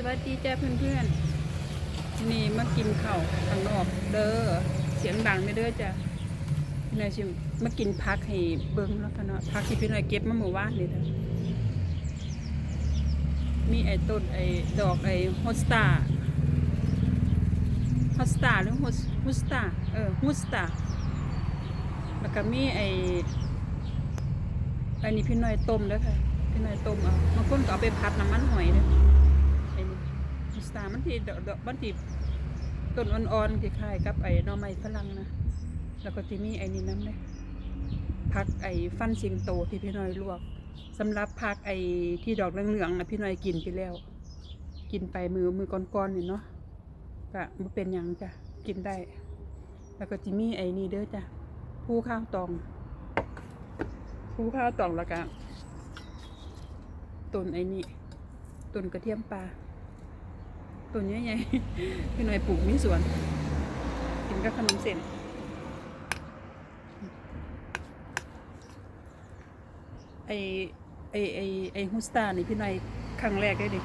สวัสดีจ้าเพื่อนๆ นี่มากินข้าวข้างนอกเด้อ เสียงดังไม่เด้อจ้ะพี่นายชิมมากินพักให้เบิ้งแล้วกันเนาะพักที่พี่นายเก็บมาเมื่อวานนี่เด้อมีไอ้ต้นไอ้ดอกไอ้ฮอสตาฮอสตาหรือฮอสฮุสตาเออฮุสตาแล้วก็มีไอ้อันนี้พี่น้อยต้มเด้อค่ะ พี่น้อยต้มเอาบางคนก็เอาไปผัดน้ำมันหอยเด้อไอ้นี่มิส ตามันที่ดอกดอกมันที่ต้นอ่อนๆคล้ายๆกับไอ้หน่อไม้ฝรั่งนะแล้วก็ที่มีไอ้นี่น้ำเลยผักไอ้ฟันสิงโตที่พี่น้อยลวกสำหรับผักไอ้ที่ดอกเหลืองๆนะพี่น้อยกินไปแล้ว กินไปมือมือก้อนๆนี่เนาะก็บ่เป็นยังจ้ะกินได้ แล้วก็จิมีไอ้นี่เด้อจ้ะผู้ข้าวตองผู้ข้าวตองแล้วก็ต้นไอ้นี่ต้นกระเทียมปลา ต้นใหญ่พี่หน่อยปลูกมีสวน กินกับขนมเส้นไอไอไอไอฮุสตานี่พี่หน่อยครั้งแรกได้ดิ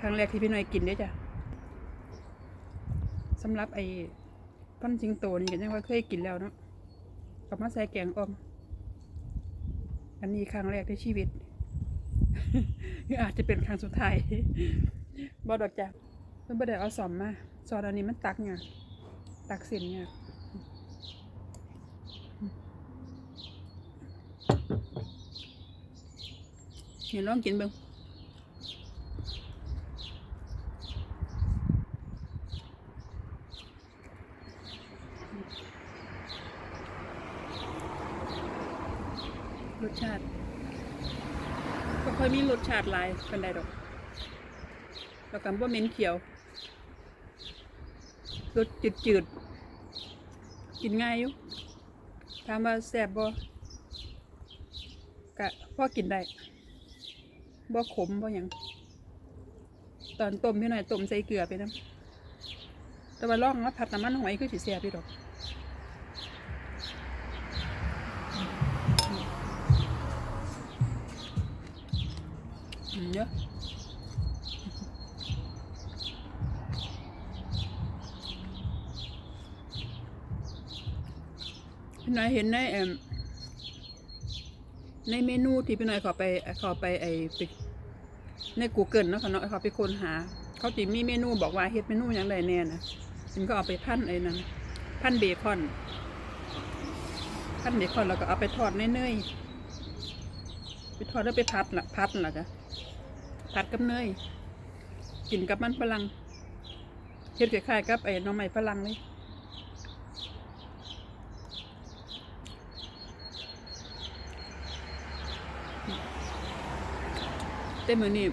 ครั้งแรกที่พี่หน่อยกินเด้จ้ะสำหรับไอพันจิงโตนี่ก็ยังว่าเคยกินแล้วเนาะกลับมาใส่แกงอม อันนี้ครั้งแรกในชีวิต อาจจะเป็นครั้งสุดท้ายบอดอกจ้ะเพิ่นบ่ได้เอาสอมมาสอนอันนี้มันตักไงตักส้นไงเห็นลองกินเบิ่งรสชาติ ก็ค่อยมีรสชาติหลายเป็นไดดอกแล้วกันว่าเหม็นเขียวรสจืดจืดๆกินง่ายอยู่ถามว่าแซ่บบ่กะพอกินได้บ่ขมบ่หยังตอนต้มพี่หน่อยต้มใส่เกลือไปน้ำแต่ว่าลองแล้วผัดน้ำมันหอยคือสิแซ่บพี่ดอก อืมเยอะพี่น้อยเห็นในเอ็มในเมนูที่พี่น้อยขาไปขาไปไอไปใน Google เนาะค่ะเนาะเขาไปค้นหา เขาติมีเมนูบอกว่าเฮ็ดเมนูอย่างไรแน่นะมันก็เอาไปพันไอ้นั้นพันเบคอนพันเบคอนแล้วก็เอาไปทอดในเนยไปทอดแล้วไปพัดละพัดละจ้ะ ผัดกับเนยกินกับมันฝรั่งเฮ็ดคล้ายๆกับไอ้น้องใหม่ฝรั่งเลยแต่มื้อนี้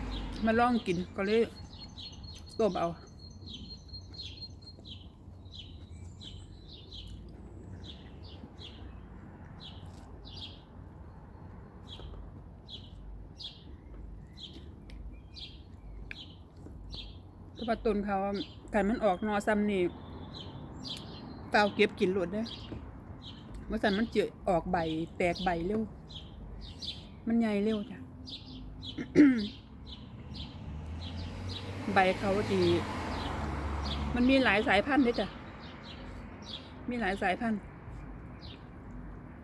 มาลองกินก็เลยต้มเอา เพระว่าต้นเขาการมันออกนอซ้ำนี่เปล่าเก็บกินหลดได้เมื่อสันมันเจอออกใบ แตกใบเร็ว มันใหญ่เร็วจ้ะ ใบเขาดี มันมีหลายสายพันธุ์ด้วยจ้ะ มีหลายสายพันธุ์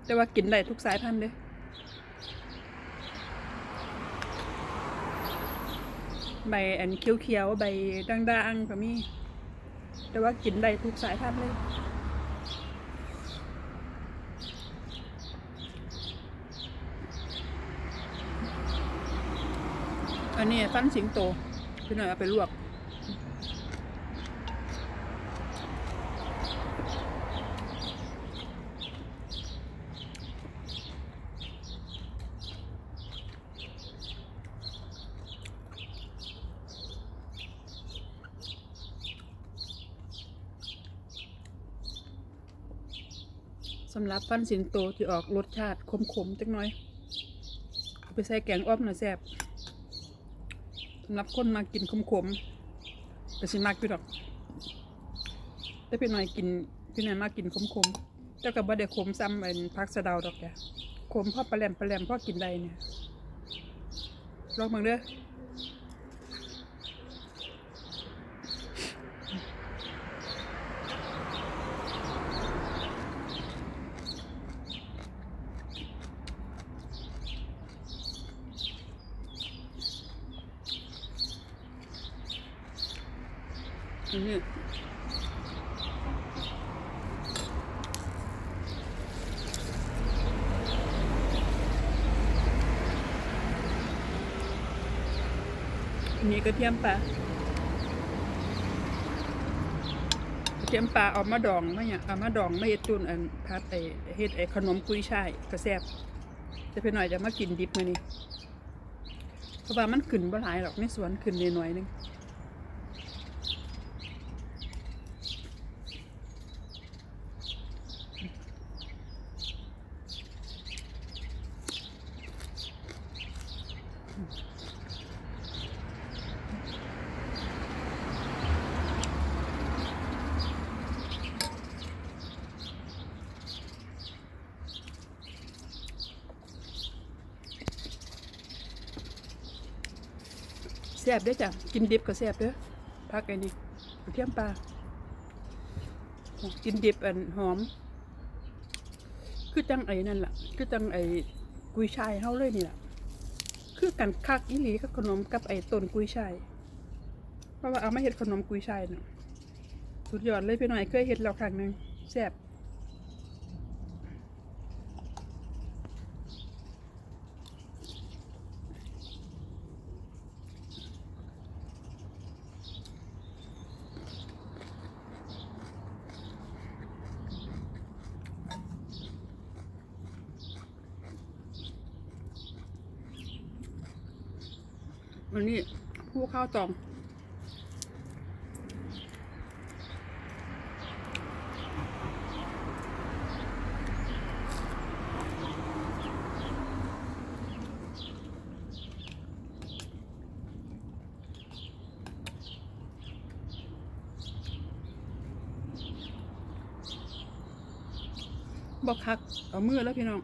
แต่ว่ากินได้ทุกสายพันธุ์เลย ใบอันเขียวๆใบด่างๆก็มี แต่ว่ากินได้ทุกสายพันธุ์เลยอันนี้ฟันสิงโตพี่หน่อยเอาไปลวก สำหรับฟันสิงโตที่ออกรสชาติขมๆจักหน่อย เอาไปใส่แกงอ้อมหน่อยแซ่บสำหรับคนมากินขมๆแต่สิมากพี่ดอกแต่พี่หน่อยกินพี่หน่อยมากินขมๆแต่กับบ่ได้ขมซ้ำเป็นพักสะเดาดอกแกขมพ่อปลาแหลมปลาแหลมพ่อกินได้เนี่ยลองเบิ่งเด้อ นนี้อันนี้กระเทียมปลากระเทียมปลาเอามาดองไม่เนี่ยเอามาดองไม่เฮ็ดจุนอันพัดไอเฮ็ดไอขนมกุยช่ายกระแซบจะเป็นหน่อยจะมากินดิบมานี่เพราะว่ามันขึ้นบ่หลายหรอกในสวนขึ้นน้อยนึง แซ่บเด้จ้ะ กินดิบก็แซ่บเด้อพักไอ้นี่เทียมปลากินดิบอันหอม คือจังไอ้นั่นล่ะ คือจังไอ้กุยช่ายเฮาเลยนี่ล่ะ คือกันคักอีหลีกับขนมกับไอ้ต้นกุยช่ายเพราะว่าเอามาเฮ็ดขนมกุยช่ายน่ะสุดยอดเลยพี่หน่อยเคยเฮ็ดแล้วครั้งหนึงแซ่บ วันนี้ผู้ข้าวตองบอกคัก เอามือแล้วพี่น้อง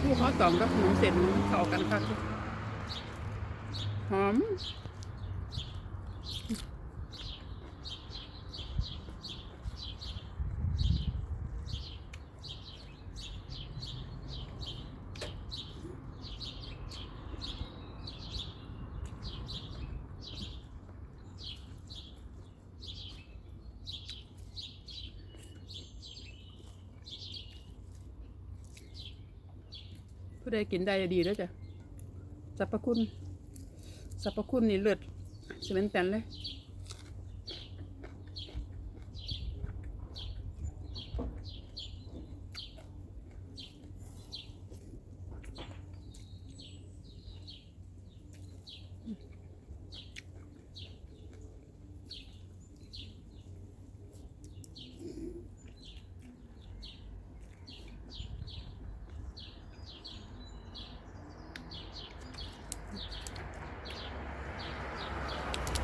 ผู้เขา ตองกับขนมเส้นเข้ากันค่ะหอม ผู้ใดกินได้ดีแล้วจ้ะสรรพคุณสรรพคุณนี่เลือดสเวนแตนเลย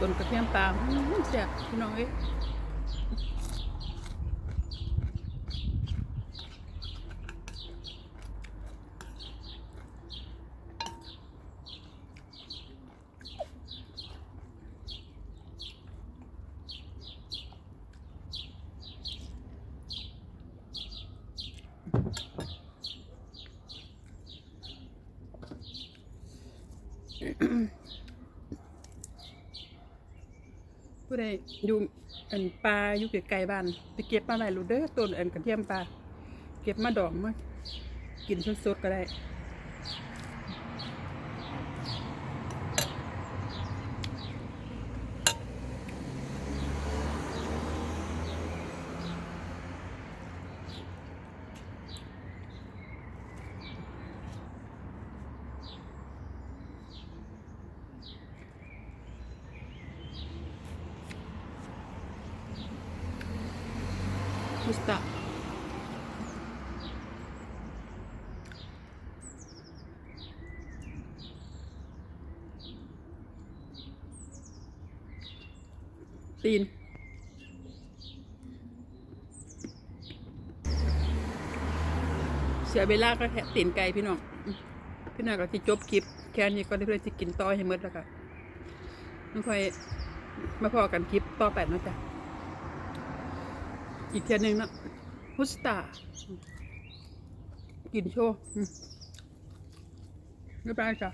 ต้นกระเทียมปลาอื้อแซ่บพี่น้องเอ้ย ผู้ใดอยู่อันปลาอยู่ไกลๆบ้านไปเก็บมาไหนรู้เด้อต้นอันกระเทียมปลาเก็บมาดองมากินสดๆก็ได้ มุสตะตีนเสียเวลาก็แค่ตีนไก่พี่น้อง พี่น้องก็ที่จบคลิป แค่นี้ก็ได้เพื่อจะกินต่อให้หมดแล้วค่ะไม่ค่อยมาพอกันคลิปต่อไปนาะจ๊ะ อีกเทียนหนึ่งนะฮุสตากินโชว์ไม่เป็นไรจ้ะ